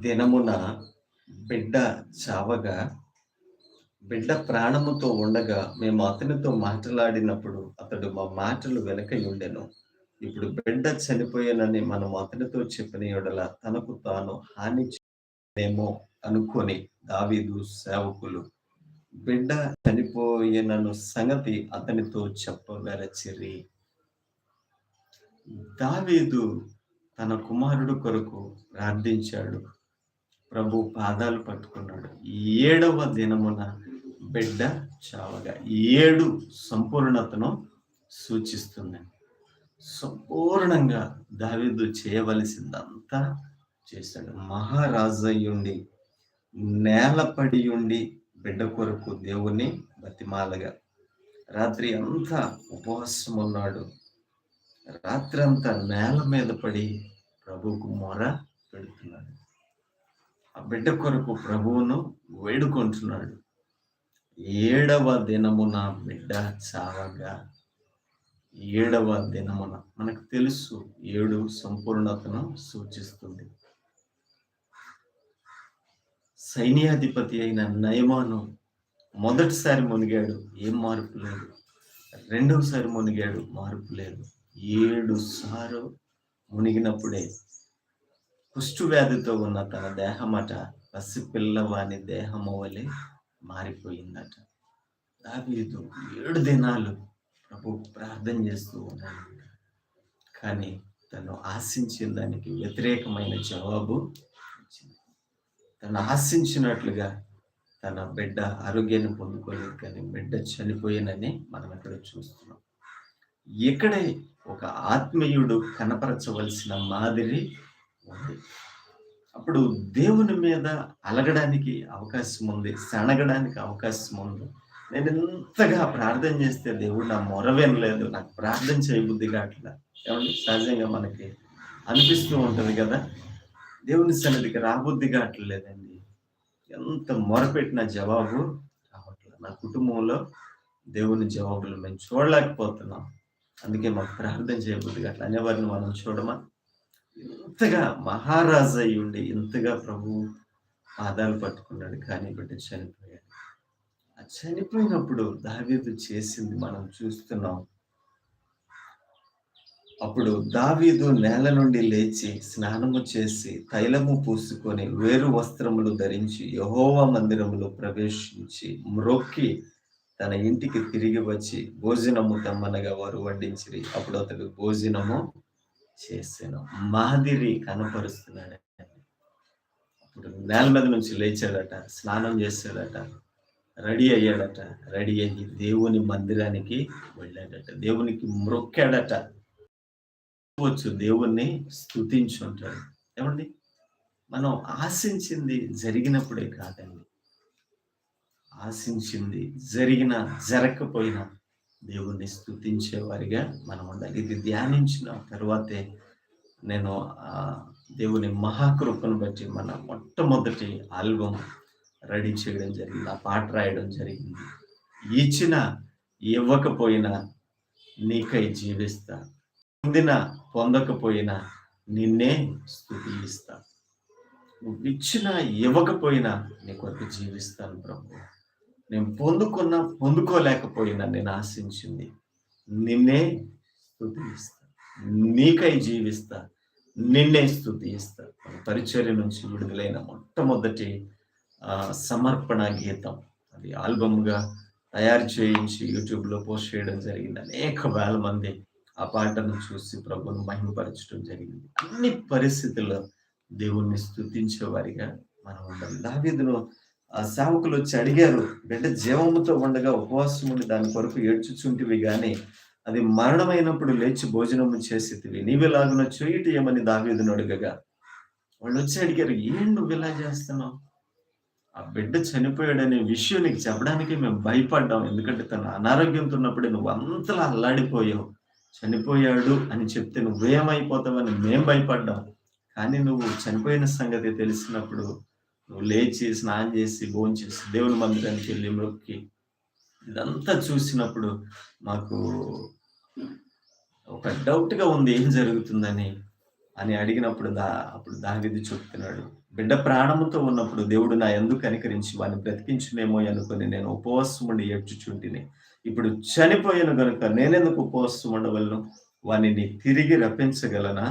దినమున బిడ్డ చావగా బిడ్డ ప్రాణముతో ఉండగా మేము అతనితో మాట్లాడినప్పుడు అతడు మా మాటలు వెనక ఉండెను ఇప్పుడు బిడ్డ చనిపోయానని మనం అతనితో చెప్పిన ఎడల తనకు తాను హాని చేయనేమో అనుకొని దావీదు సేవకులు బిడ్డ చనిపోయినను సంగతి అతనితో చెప్పవెరచిరి. దావీదు తన కుమారుడు కొరకు ప్రార్థించాడు. ప్రభు పాదాలు పట్టుకున్నాడు. ఏడవ దినమున బిడ్డ చావగా ఏడు సంపూర్ణతను సూచిస్తుంది. సంపూర్ణంగా దావిదు చేయవలసిందంతా చేశాడు. మహారాజయ్యుండి నేలపడి ఉండి బిడ్డ కొరకు దేవుని బతిమాలగా. రాత్రి అంతా ఉపవాసం ఉన్నాడు. రాత్రి అంతా నేల మీద పడి ప్రభువుకు మొర పెడుతున్నాడు. ఆ బిడ్డ కొరకు ప్రభువును వేడుకుంటున్నాడు. ఏడవ దినమున బిడ్డ చావగా ఏడవ దినమున మనకు తెలుసు ఏడు సంపూర్ణతను సూచిస్తుంది. సైన్యాధిపతి అయిన నయమాను మొదటిసారి మునిగాడు ఏం మార్పు లేదు. రెండవసారి మునిగాడు మార్పు లేదు. ఏడు సార్లు మునిగినప్పుడే కుష్టు వ్యాధితో ఉన్న తన దేహమట పసి పిల్లవాని దేహము వలె మారిపోయిందట. దావీదు ఏడు దినాలు ప్రభు ప్రార్థన చేస్తూ ఉన్నాడు. కానీ తను ఆశించిన దానికి వ్యతిరేకమైన జవాబు తను ఆశించినట్లుగా తన బిడ్డ ఆరోగ్యాన్ని పొందుకోలేదు కానీ బిడ్డ చనిపోయినని మనం ఇక్కడ చూస్తున్నాం. ఇక్కడే ఒక ఆత్మీయుడు కనపరచవలసిన మాదిరి అప్పుడు దేవుని మీద అలగడానికి అవకాశం ఉంది సనగడానికి అవకాశం ఉంది నేను ఎంతగా ప్రార్థన చేస్తే దేవుడు నా మొరవేం లేదు నాకు ప్రార్థన చేయబుద్ధి కావట్లా. ఏమండి? సహజంగా మనకి అనిపిస్తూ ఉంటుంది కదా? దేవుని సన్నిధికి రాబుద్ధి కావట్లేదండి. ఎంత మొరపెట్టిన జవాబు రావట్లేదు నా కుటుంబంలో దేవుని జవాబులు మేము చూడలేకపోతున్నాం. అందుకే మాకు ప్రార్థన చేయబుద్ధి అట్లా అనేవారిని మనం చూడమా? ఇంతగా మహారాజు అయి ఉండి ఇంతగా ప్రభు పాదాలు పట్టుకున్నాడు కానీ బిడ్డ చనిపోయాడు. ఆ చనిపోయినప్పుడు దావీదు చేసింది మనం చూస్తున్నాం. అప్పుడు దావీదు నేల నుండి లేచి స్నానము చేసి తైలము పూసుకొని వేరు వస్త్రములు ధరించి యహోవా మందిరములో ప్రవేశించి మ్రొక్కి తన ఇంటికి తిరిగి వచ్చి భోజనము తమ్మనగా వారు వండించిరి. అప్పుడు అతడు భోజనము చేశాను మాదిరి కనపరుస్తున్నాడు అప్పుడు నేల మీద నుంచి లేచాడట స్నానం చేశాడట రెడీ అయ్యాడట రెడీ అయ్యి దేవుని మందిరానికి వెళ్ళాడట. దేవునికి మ్రొక్కాడట వచ్చు దేవుణ్ణి స్థుతించుంటాడు ఏమండి? మనం ఆశించింది జరిగినప్పుడే కాదండి. ఆశించింది జరిగిన జరగకపోయినా దేవుణ్ణి స్థుతించేవారిగా మనం ఉండాలి. ఇది ధ్యానించిన తర్వాతే నేను దేవుని మహాకృపను బట్టి మన మొట్టమొదటి ఆల్బమ్ రెడీ చేయడం జరిగింది. ఆ పాట రాయడం జరిగింది. ఇచ్చిన ఇవ్వకపోయినా నీకై జీవిస్తా. పొందిన పొందకపోయినా నిన్నే స్థుతిస్తా నువ్వు ఇచ్చిన ఇవ్వకపోయినా నీ కొరకు జీవిస్తాను ప్రభు. నేను పొందుకున్నా పొందుకోలేకపోయినా నేను ఆశించింది. నిన్నే స్థుతిస్తా. నీకై జీవిస్తా. నిన్నే స్థుతిస్తా. పరిచర్య నుంచి విడుదలైన మొట్టమొదటి సమర్పణ గీతం. అది ఆల్బమ్గా తయారు చేయించి యూట్యూబ్లో పోస్ట్ చేయడం జరిగింది. అనేక వేల మంది ఆ పాటను చూసి ప్రభుని మహిమపరచడం జరిగింది. అన్ని పరిస్థితుల్లో దేవుణ్ణి స్థుతించే వారిగా మనం ఉండాలి దావీదును సేవకులు వచ్చి అడిగారు బిడ్డ జీవముతో ఉండగా ఉపవాసం ఉండి దాని కొరకు ఏడ్చుచుంటివి గాని అది మరణమైనప్పుడు లేచి భోజనము చేసేటివి నీవెలాగున చేయుటి ఏమని దావీదును అడగగా? వాళ్ళు వచ్చి అడిగారు ఏం నువ్వు ఇలా చేస్తున్నావు? ఆ బిడ్డ చనిపోయాడనే విషయం నీకు చెప్పడానికి మేము భయపడ్డాం. ఎందుకంటే తను అనారోగ్యంతో ఉన్నప్పుడే నువ్వు అంతలా అల్లాడిపోయావు. చనిపోయాడు అని చెప్తే నువ్వేమైపోతావని మేం భయపడ్డాం. కానీ నువ్వు చనిపోయిన సంగతి తెలిసినప్పుడు నువ్వు లేచి స్నానం చేసి భోజనం చేసి దేవుని మందిరానికి వెళ్ళి మొక్కి ఇదంతా చూసినప్పుడు మాకు ఒక డౌట్గా ఉంది ఏం జరుగుతుందని అని అడిగినప్పుడు దా అప్పుడు దావిది చెప్తున్నాడు బిడ్డ ప్రాణముతో ఉన్నప్పుడు దేవుడు నా ఎందుకు అనుకరించి వాడిని బ్రతికించునేమో అనుకుని నేను ఉపవాసం ఉండి ఏడ్చుచుంటిని. ఇప్పుడు చనిపోయాను కనుక నేనెందుకు ఉపవాసం ఉండవలను? వానిని తిరిగి రప్పించగలనా?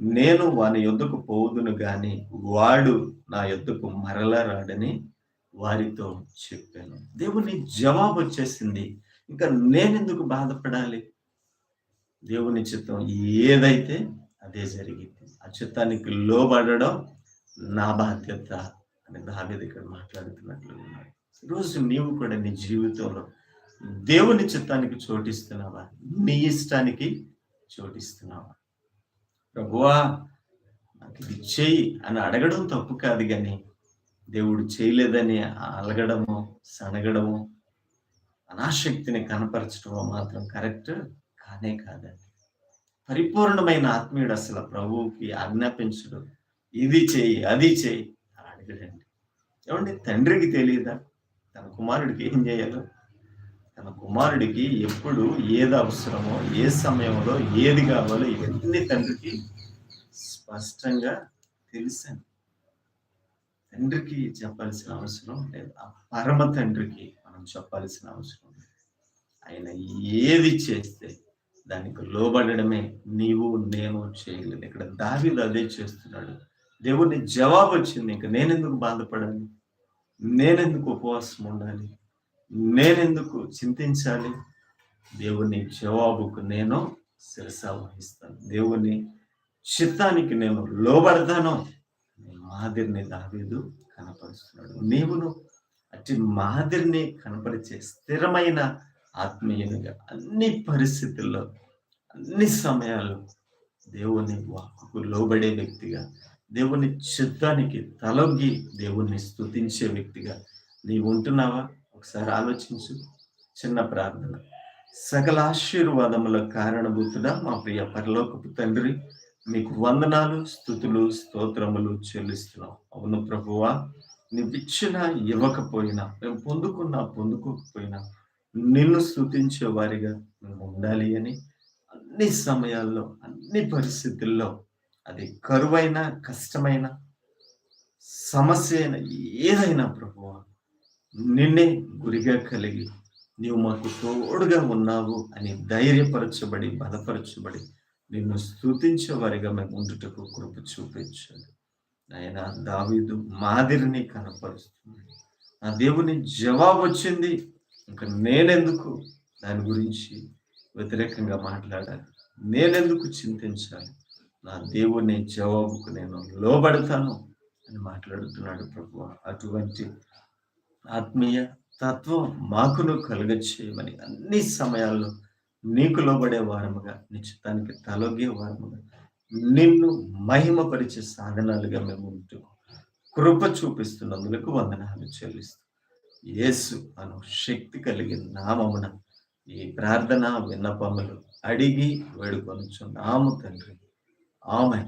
నేను వాని యొద్దకు పోవుదును గాని వాడు నా యొద్దకు మరలా రాడని వారితో చెప్పాను. దేవుని జవాబు వచ్చేసింది. ఇంకా నేనెందుకు బాధపడాలి? దేవుని చిత్తం ఏదైతే అదే జరిగింది. ఆ చిత్తానికి లోబడడం నా బాధ్యత అని దావేది ఇక్కడ మాట్లాడుతున్నట్లు ఉన్నాడు. ఈరోజు నీవు కూడా నీ జీవితంలో దేవుని చిత్తానికి చోటిస్తున్నావా? నీ ఇష్టానికి చోటిస్తున్నావా? ప్రభువా నాకు ఇది చెయ్యి అని అడగడం తప్పు కాదు కానీ దేవుడు చేయలేదని అలగడము సనగడము అనాశక్తిని కనపరచడము మాత్రం కరెక్ట్ కానే కాదండి. పరిపూర్ణమైన ఆత్మీయుడు అసలు ప్రభువుకి ఆజ్ఞాపించడు. ఇది చేయి అది చేయి అని అడగడండి. ఏమండి తండ్రికి తెలియదా? తన కుమారుడికి ఏం చేయాలో? తన కుమారుడికి ఎప్పుడు ఏది అవసరమో ఏ సమయంలో ఏది కావాలో ఇవన్నీ తండ్రికి స్పష్టంగా తెలిసాను తండ్రికి చెప్పాల్సిన అవసరం లేదు. ఆ పరమ తండ్రికి మనం చెప్పాల్సిన అవసరం లేదు. ఆయన ఏది చేస్తే దానికి లోబడమే నీవు నేను చేయలేదు. ఇక్కడ దావిది అదే చేస్తున్నాడు. దేవుని జవాబు వచ్చింది. ఇంకా నేనెందుకు బాధపడాలి? నేనెందుకు ఉపవాసం ఉండాలి? నేనెందుకు చింతించాలి? దేవుని జవాబుకు నేను శిరస వహిస్తాను. దేవుని చిత్తానికి నేను లోబడతాను. మాదిరిని దావీదు కనపరుస్తున్నాడు. నీవును అట్టి మాదిరిని కనపరిచే స్థిరమైన ఆత్మీయునిగా అన్ని పరిస్థితుల్లో అన్ని సమయాలు దేవుని వాక్కు లోబడే వ్యక్తిగా దేవుని చిత్తానికి తలొగ్గి దేవుణ్ణి స్తుతించే వ్యక్తిగా నీవు ఉంటున్నావా? ఒకసారి ఆలోచించు. చిన్న ప్రార్థన. సకల ఆశీర్వాదముల కారణభూతుడా మా ప్రియ పరలోకపు తండ్రి మీకు వందనాలు స్థుతులు స్తోత్రములు చెల్లిస్తున్నాం. అవును ప్రభువా నువ్వు ఇవ్వకపోయినా మేము పొందుకున్నా పొందుకోకపోయినా నిన్ను స్థుతించే వారిగా మేము ఉండాలి అని అన్ని సమయాల్లో అన్ని పరిస్థితుల్లో అది కరువైన కష్టమైన సమస్య అయినా ఏదైనా ప్రభువా నిన్నే గురిగా కలిగి నీవు మాకు తోడుగా ఉన్నావు అని ధైర్యపరచబడి బలపరచబడి నిన్ను స్థుతించే వారిగా మేము ఉండుటకు కృప చూపించాలి. ఆయన దావీదు మాదిరిని కనపరుస్తుంది నా దేవుని జవాబు వచ్చింది. ఇంకా నేనెందుకు దాని గురించి వ్యతిరేకంగా మాట్లాడాలి? నేనెందుకు చింతించాలి? నా దేవుని జవాబుకు నేను లోబడతాను అని మాట్లాడుతున్నాడు ప్రభు అటువంటి ఆత్మీయ తత్వం మాకును కలుగచేయమని అన్ని సమయాల్లో నీకు లోబడే వారముగా నిశ్చితానికి తలొగే వారముగా నిన్ను మహిమపరిచే సాధనాలుగా మేము ఉంటూ కృప చూపిస్తున్నందులకు వందనాలు చెల్లిస్తూ యేసు అను శక్తి కలిగిన నామమున ఈ ప్రార్థన విన్నపములు అడిగి వేడుకొనుచున్నాము తండ్రి. ఆమె